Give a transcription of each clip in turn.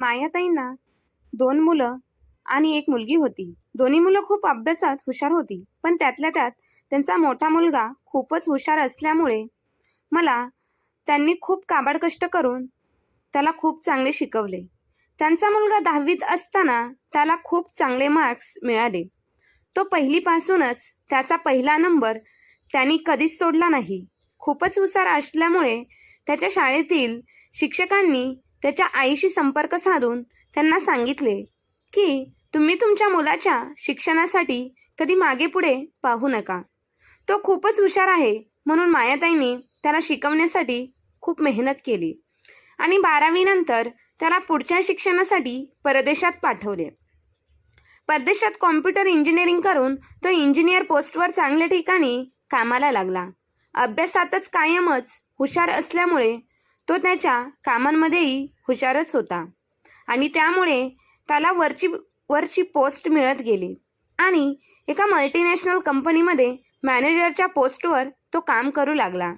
मायाताईंना दोन मुलं आणि एक मुलगी होती. दोन्ही मुलं खूप अभ्यासात हुशार होती पण त्यातल्या त्यात त्यांचा मोठा मुलगा खूपच हुशार असल्यामुळे मला त्यांनी खूप काबाड कष्ट करून त्याला खूप चांगले शिकवले. त्यांचा मुलगा दहावीत असताना त्याला खूप चांगले मार्क्स मिळाले. तो पहिलीपासूनच त्याचा पहिला नंबर त्यांनी कधीच सोडला नाही. खूपच हुशार असल्यामुळे त्याच्या शाळेतील शिक्षकांनी त्याच्या आईशी संपर्क साधून त्यांना सांगितले की तुम्ही तुमच्या मुलाच्या शिक्षणासाठी कधी मागे पुढे पाहू नका. तो खूपच हुशार आहे म्हणून मायाताईंनी त्याला शिकवण्यासाठी खूप मेहनत केली आणि बारावीनंतर त्याला पुढच्या शिक्षणासाठी परदेशात पाठवले. परदेशात कॉम्प्युटर इंजिनिअरिंग करून तो इंजिनियर पोस्टवर चांगल्या ठिकाणी कामाला लागला. अभ्यासातच कायमच हुशार असल्यामुळे तो त्याच्या कामांमध्येही हुशारच होता. आणि त्यामुळे त्याला वरची वरची पोस्ट मिळत गेली. आणि एका मल्टीनॅशनल कंपनीमध्ये मॅनेजरच्या पोस्टवर तो काम करू लागला.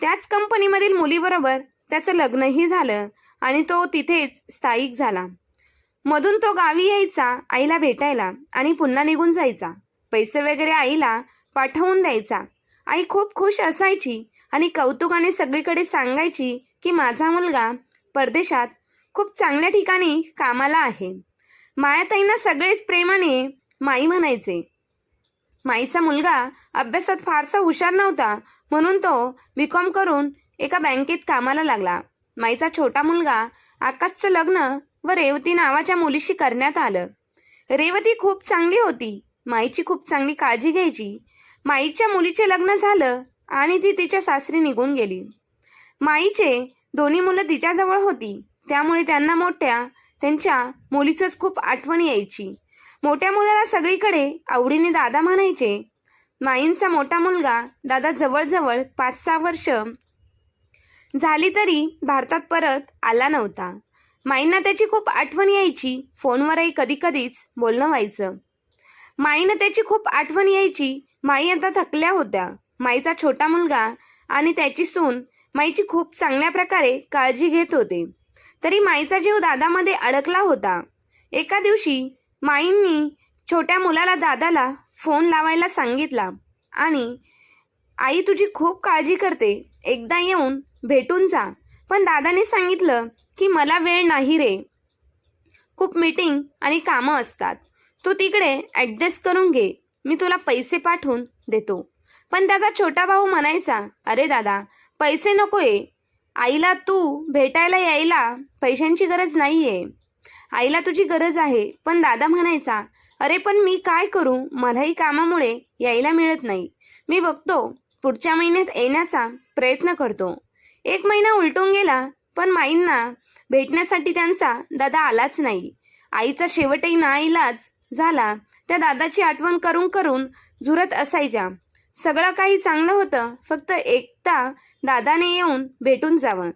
त्याच कंपनीमधील मुलीबरोबर त्याचं लग्नही झालं आणि तो तिथेच स्थायिक झाला. मधून तो गावी यायचा आईला भेटायला आणि पुन्हा निघून जायचा. पैसे वगैरे आईला पाठवून द्यायचा. आई खूप खुश असायची आणि कौतुकाने सगळीकडे सांगायची की माझा मुलगा परदेशात खूप चांगल्या ठिकाणी कामाला आहे. मायाताईंना सगळेच प्रेमाने माई म्हणायचे. माईचा मुलगा अभ्यासात फारसा हुशार नव्हता म्हणून तो बी कॉम करून एका बँकेत कामाला लागला. माईचा छोटा मुलगा आकाशचं लग्न व रेवती नावाच्या मुलीशी करण्यात आलं. रेवती खूप चांगली होती माईची खूप चांगली काळजी घ्यायची. माईच्या मुलीचे लग्न झालं आणि ती तिच्या सासरी निघून गेली. माईचे दोन्ही मुलं तिच्याजवळ होती. त्यामुळे त्यांना मोठ्या त्यांच्या मुलीचंच खूप आठवण यायची. मोठ्या मुलाला सगळीकडे आवडीने दादा म्हणायचे. माईंचा मोठा मुलगा दादा जवळजवळ पाच सहा वर्ष झाली तरी भारतात परत आला नव्हता. माईंना त्याची खूप आठवण यायची फोनवरही कधी कधीच बोलणं व्हायचं. माईनं त्याची खूप आठवण यायची माई आता थकल्या होत्या. माईचा छोटा मुलगा आणि त्याची सून माईची खूप चांगल्या प्रकारे काळजी घेत होते. तरी माईचा जीव दादामध्ये अडकला होता. एका दिवशी माईंनी छोट्या मुलाला दादाला फोन लावायला सांगितला आणि आई तुझी खूप काळजी करते. एकदा येऊन भेटून जा. पण दादाने सांगितलं की मला वेळ नाही रे. खूप मीटिंग आणि कामं असतात. तू तिकडे ॲडजस्ट करून घे. मी तुला पैसे पाठवून देतो. पण त्याचा छोटा भाऊ म्हणायचा अरे दादा पैसे नकोय. आईला तू भेटायला यायला पैशांची गरज नाहीये. आईला तुझी गरज आहे पण दादा म्हणायचा अरे पण मी काय करू? मलाही कामामुळे यायला मिळत नाही. मी बघतो पुढच्या महिन्यात येण्याचा प्रयत्न करतो. एक महिना उलटून गेला पण माईंना भेटण्यासाठी त्यांचा दादा आलाच नाही. आईचा शेवटही ना इलाज झाला. त्या दादाची आठवण करून करून झुरत असायच्या. सगळं काही चांगलं होतं. फक्त एकदा दादाने येऊन भेटून जावं.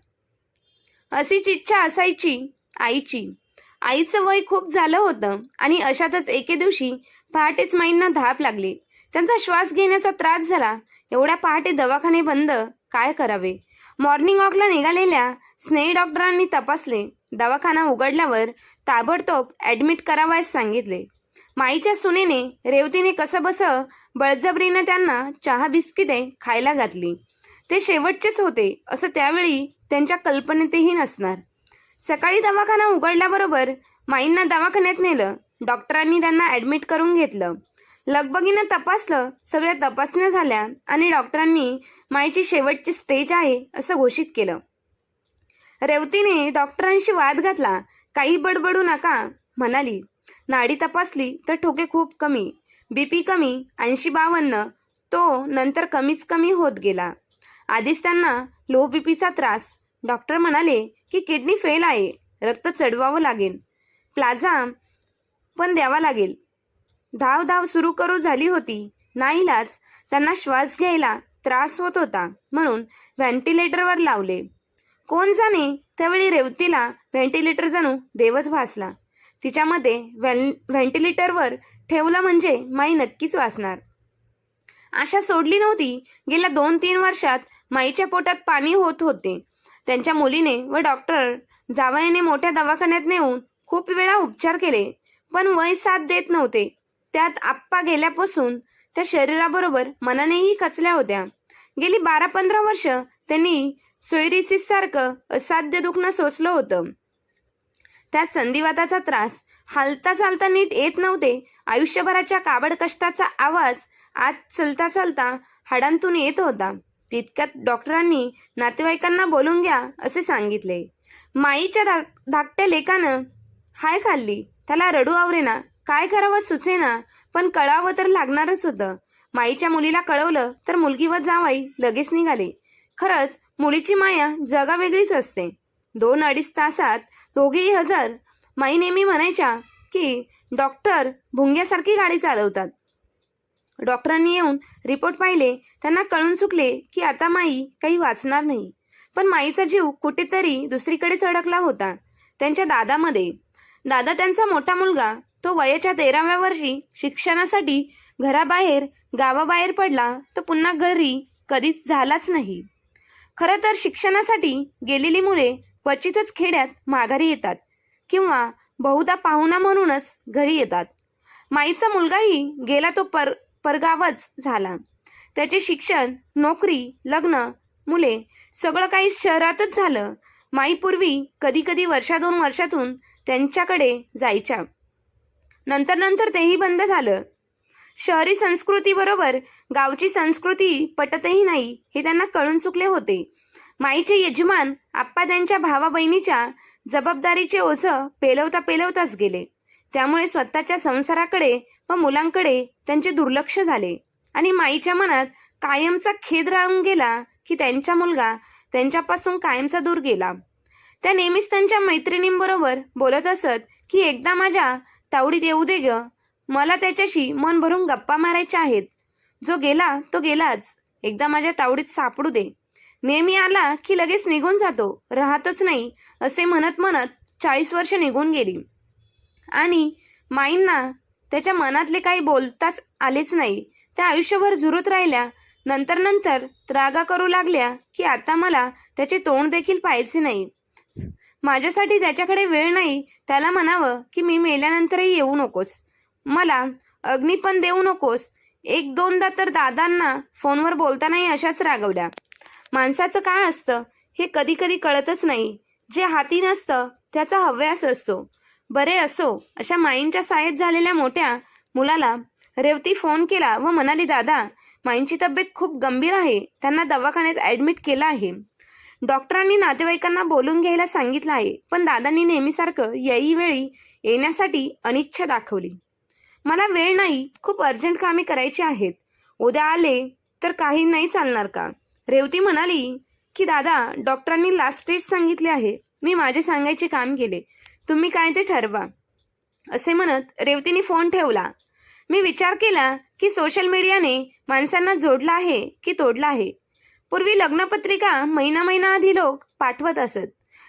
अशीच इच्छा असायची आईची. आईचं वय खूप झालं होतं आणि अशातच एके दिवशी पहाटेच माईंना धाप लागली. त्यांचा श्वास घेण्याचा त्रास झाला. एवढ्या पहाटे दवाखाने बंद काय करावे? मॉर्निंग वॉकला निघालेल्या स्नेही डॉक्टरांनी तपासले. दवाखाना उघडल्यावर ताबडतोब ॲडमिट करावयास सांगितले. माईच्या सुनेने रेवतीने कसं बसं बळजबरीनं त्यांना चहा बिस्किटे खायला घातली. ते शेवटचेच होते असं त्यावेळी त्यांच्या कल्पनेतही नसणार. सकाळी दवाखाना उघडल्याबरोबर माईंना दवाखान्यात नेलं डॉक्टरांनी त्यांना ॲडमिट करून घेतलं. लगबगीनं तपासलं सगळ्या तपासण्या झाल्या आणि डॉक्टरांनी माईची शेवटची स्टेज आहे असं घोषित केलं. रेवतीने डॉक्टरांशी वाद घातला काही बडबडू नका म्हणाली. नाडी तपासली तर ठोके खूप कमी. बीपी कमी ऐंशी बावन्न तो नंतर कमीच कमी होत गेला. आधीच त्यांना लो बीपीचा त्रास. डॉक्टर म्हणाले की किडनी फेल आहे रक्त चढवावं लागेल. प्लाझा पण द्यावा लागेल. धाव धाव सुरू करू झाली होती. नाईलाज त्यांना श्वास घ्यायला त्रास होत होता म्हणून व्हेंटिलेटरवर लावले. कोण जाणे? त्यावेळी रेवतीला व्हेंटिलेटर जणू देवच भासला. तिच्यामध्ये व्हें व्हेंटिलेटरवर ठेवलं म्हणजे माई नक्कीच वाचणार. आशा सोडली नव्हती. गेल्या दोन तीन वर्षात माईच्या पोटात पाणी होत होते. त्यांच्या मुलीने व डॉक्टर जावयाने मोठ्या दवाखान्यात नेऊन खूप वेळा उपचार केले पण वय साथ देत नव्हते. त्यात आप्पा गेल्यापासून त्या शरीराबरोबर मनानेही कचल्या होत्या. गेली बारा पंधरा वर्ष त्यांनी सोयरिसिस सारखं असाध्य दुखणं सोसलं होतं. त्यात संधिवाताचा त्रास हालता चालता नीट येत नव्हते. आयुष्यभराच्या काबड कष्टाचा आवाज आज चलता चालता हाडांतून येत होता. तितक्यात डॉक्टरांनी नातेवाईकांना बोलून घ्या असे सांगितले. माईच्या धा धाकट्या लेकानं हाय खाल्ली. त्याला रडू आवरेना काय करावं सुचेना पण कळावं तर लागणारच होतं. माईच्या मुलीला कळवलं तर मुलगी व जावाई लगेच निघाले. खरंच मुलीची माया जगावेगळीच असते. दोन अडीच तासात दोघेही हजर माई नेहमी म्हणायच्या की डॉक्टर भुंग्यासारखी गाडी चालवतात. डॉक्टरांनी येऊन रिपोर्ट पाहिले त्यांना कळून चुकले की आता माई काही वाचणार नाही. पण माईचा जीव कुठेतरी दुसरीकडेच अडकला होता त्यांच्या दादामध्ये. दादा त्यांचा मोठा मुलगा तो वयाच्या तेराव्या वर्षी शिक्षणासाठी घराबाहेर गावाबाहेर पडला तो पुन्हा घरी कधीच झालाच नाही. खरं तर शिक्षणासाठी गेलेली मुले क्वचितच खेड्यात माघारी येतात. किंवा बहुधा पाहुणा म्हणूनच घरी येतात. माईचा मुलगाही गेला तो पर परगावच झाला. त्याचे शिक्षण नोकरी लग्न मुले सगळं काही शहरातच झालं. माईपूर्वी कधी कधी वर्षा दोन वर्षातून त्यांच्याकडे जायच्या. नंतर नंतर तेही बंद झालं. शहरी संस्कृतीबरोबर गावची संस्कृती पटतही नाही हे त्यांना कळून चुकले होते. माईचे यजमान आप्पा त्यांच्या भावा बहिणीच्या जबाबदारीचे ओझं पेलवता पेलवताच गेले. त्यामुळे स्वतःच्या संसाराकडे व मुलांकडे त्यांचे दुर्लक्ष झाले. आणि माईच्या मनात कायमचा खेद राहून गेला की त्यांचा मुलगा त्यांच्यापासून कायमचा दूर गेला. त्या नेहमीच त्यांच्या मैत्रिणींबरोबर बोलत असत की एकदा माझ्या तावडीत येऊ दे ग. मला त्याच्याशी मन भरून गप्पा मारायच्या आहेत. जो गेला तो गेलाच. एकदा माझ्या तावडीत सापडू दे. नेहमी आला की लगेच निघून जातो. राहतच नाही असे म्हणत म्हणत चाळीस वर्ष निघून गेली. आणि माईंना त्याच्या मनातले काही बोलताच आलेच नाही. त्या आयुष्यभर झुरत राहिल्या. नंतर नंतर त्रागा करू लागल्या की आता मला त्याचे तोंड देखील पाहायचे नाही. माझ्यासाठी त्याच्याकडे वेळ नाही त्याला म्हणावं की मी मेल्यानंतरही येऊ नकोस. मला अग्नी पण देऊ नकोस. एक दोनदा तर दादांना फोनवर बोलतानाही अशाच रागवल्या. माणसाचं काय असतं हे कधी कधी कळतच नाही. जे हाती नसतं त्याचा हव्यास असतो. बरे असो अशा माईंच्या साहेब झालेल्या मोठ्या मुलाला रेवती फोन केला व म्हणाली दादा माईंची तब्येत खूप गंभीर आहे. त्यांना दवाखान्यात ॲडमिट केलं आहे. डॉक्टरांनी नातेवाईकांना बोलून घ्यायला सांगितलं आहे पण दादांनी नेहमीसारखं याही वेळी येण्यासाठी अनिच्छा दाखवली. मला वेळ नाही. खूप अर्जंट कामे करायची आहेत. उद्या आले तर काही नाही चालणार का? रेवती म्हणाली की दादा डॉक्टरांनी लास्ट स्टेज सांगितले आहे. मी माझे सांगायचे काम केले. तुम्ही काय ते ठरवा. असे म्हणत रेवतीने फोन ठेवला. मी विचार केला की सोशल मीडियाने माणसांना जोडला आहे की तोडला आहे? पूर्वी लग्नपत्रिका महिना महिना आधी लोक पाठवत असत.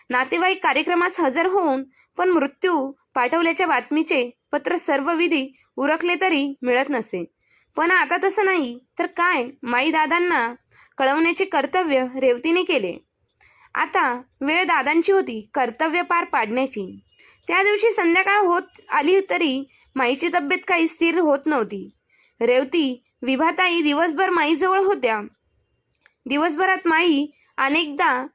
नातेवाईक कार्यक्रमास हजर होऊन पण मृत्यू पाठवल्याच्या बातमीचे पत्र सर्व विधी उरकले तरी मिळत नसे. पण आता तसं नाही. तर काय? माई दादांना कळवण्याचे कर्तव्य रेवतीने केले. आता वेळ दादांची होती कर्तव्य पार पाडण्याची. त्या दिवशी संध्याकाळ होत आली तरी माईची तब्येत काही स्थिर होत नव्हती. रेवती विभाताई दिवसभर माईजवळ होत्या. दिवसभरात माई अनेकदा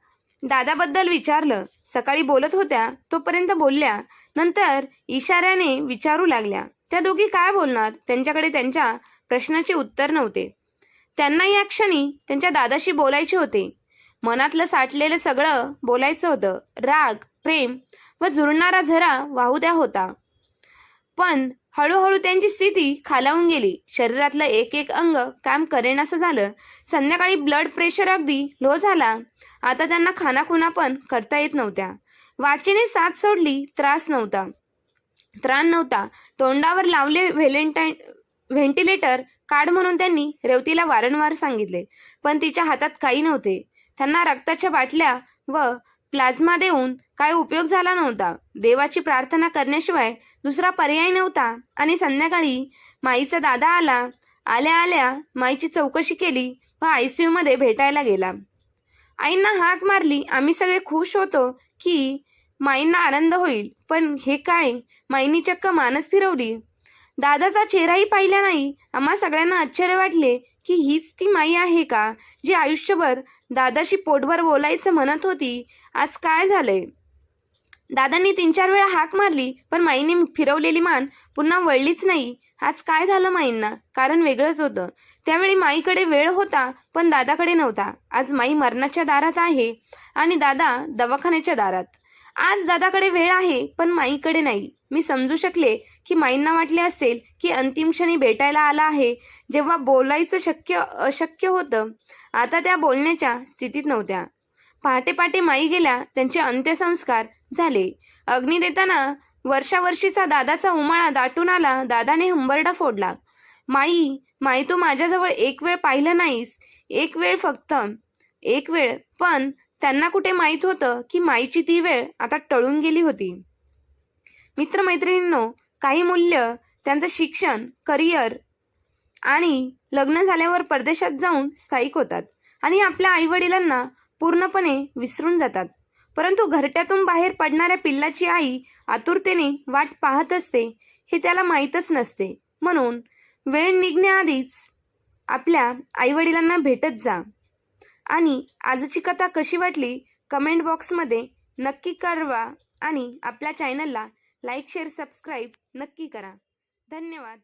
दादाबद्दल विचारलं. सकाळी बोलत होत्या तोपर्यंत बोलल्या. नंतर इशाऱ्याने विचारू लागल्या. त्या दोघी काय बोलणार? त्यांच्याकडे त्यांच्या प्रश्नाचे उत्तर नव्हते. त्यांना या क्षणी त्यांच्या दादाशी बोलायचे होते. मनातलं साठलेलं सगळं बोलायचं होतं. राग प्रेम व जुळणारा झरा वाहू द्या होता. पण हळूहळू त्यांची स्थिती खालावून गेली. शरीरातलं एक एक अंग काम करेनासं झालं. संध्याकाळी ब्लड प्रेशर अगदी लो झाला. आता त्यांना खानाखुना पण करता येत नव्हत्या. वाचीने साथ सोडली त्रास नव्हता. त्राण नव्हता. तोंडावर लावले व्हेलेंटाईन व्हेंटिलेटर काढ म्हणून त्यांनी रेवतीला वारंवार सांगितले. पण तिच्या हातात काही नव्हते. त्यांना रक्ताच्या बाटल्या व प्लाझ्मा देऊन काय उपयोग झाला नव्हता. देवाची प्रार्थना करण्याशिवाय दुसरा पर्याय नव्हता आणि संध्याकाळी माईचा दादा आला. आल्या आल्या माईची चौकशी केली व आय सी यूमध्ये भेटायला गेला. आईंना हाक मारली. आम्ही सगळे खुश होतो की माईंना आनंद होईल. पण हे काय? माईंनी चक्क मानस फिरवली. दादाचा चेहराही पाहिला नाही. आम्हा सगळ्यांना आश्चर्य वाटले की हीच ती माई आहे का जी आयुष्यभर दादाशी पोटभर बोलायचं म्हणत होती. आज काय झालंय? दादांनी तीन चार वेळा हाक मारली पण माईने फिरवलेली मान पुन्हा वळलीच नाही. आज काय झालं माईंना? कारण वेगळंच होतं. त्यावेळी माईकडे वेळ होता पण दादाकडे नव्हता. आज माई मरणाच्या दारात आहे आणि दादा दवाखान्याच्या दारात. आज दादाकडे वेळ आहे पण माईकडे नाही. मी समजू शकले की माईंना वाटले असेल की अंतिम क्षणी भेटायला आला आहे जेव्हा बोलायचं शक्य अशक्य होतं. आता त्या बोलण्याच्या स्थितीत नव्हत्या. पहाटे पहाटे माई गेल्या त्यांचे अंत्यसंस्कार झाले. अग्नी देताना वर्षावर्षीचा दादाचा उमाळा दाटून आला दादाने हंबरडा फोडला. माई माई तू माझ्याजवळ एक वेळ पाहिलं नाहीस. एक वेळ फक्त एक वेळ. पण त्यांना कुठे माहीत होतं की माईची ती वेळ आता टळून गेली होती? मित्रमैत्रिणींनो काही मूल्य त्यांचं शिक्षण करिअर आणि लग्न झाल्यावर परदेशात जाऊन स्थायिक होतात आणि आपल्या आईवडिलांना पूर्णपणे विसरून जातात. परंतु घरट्यातून बाहेर पडणाऱ्या पिल्लाची आई आतुरतेने वाट पाहत असते हे त्याला माहीतच नसते. म्हणून वेळ निघण्याआधीच आपल्या आईवडिलांना भेटत जा. आणि आजची कथा कशी वाटली? कमेंट बॉक्समध्ये नक्की कळवा आणि आपल्या चॅनलला लाईक शेअर सबस्क्राईब नक्की करा. धन्यवाद.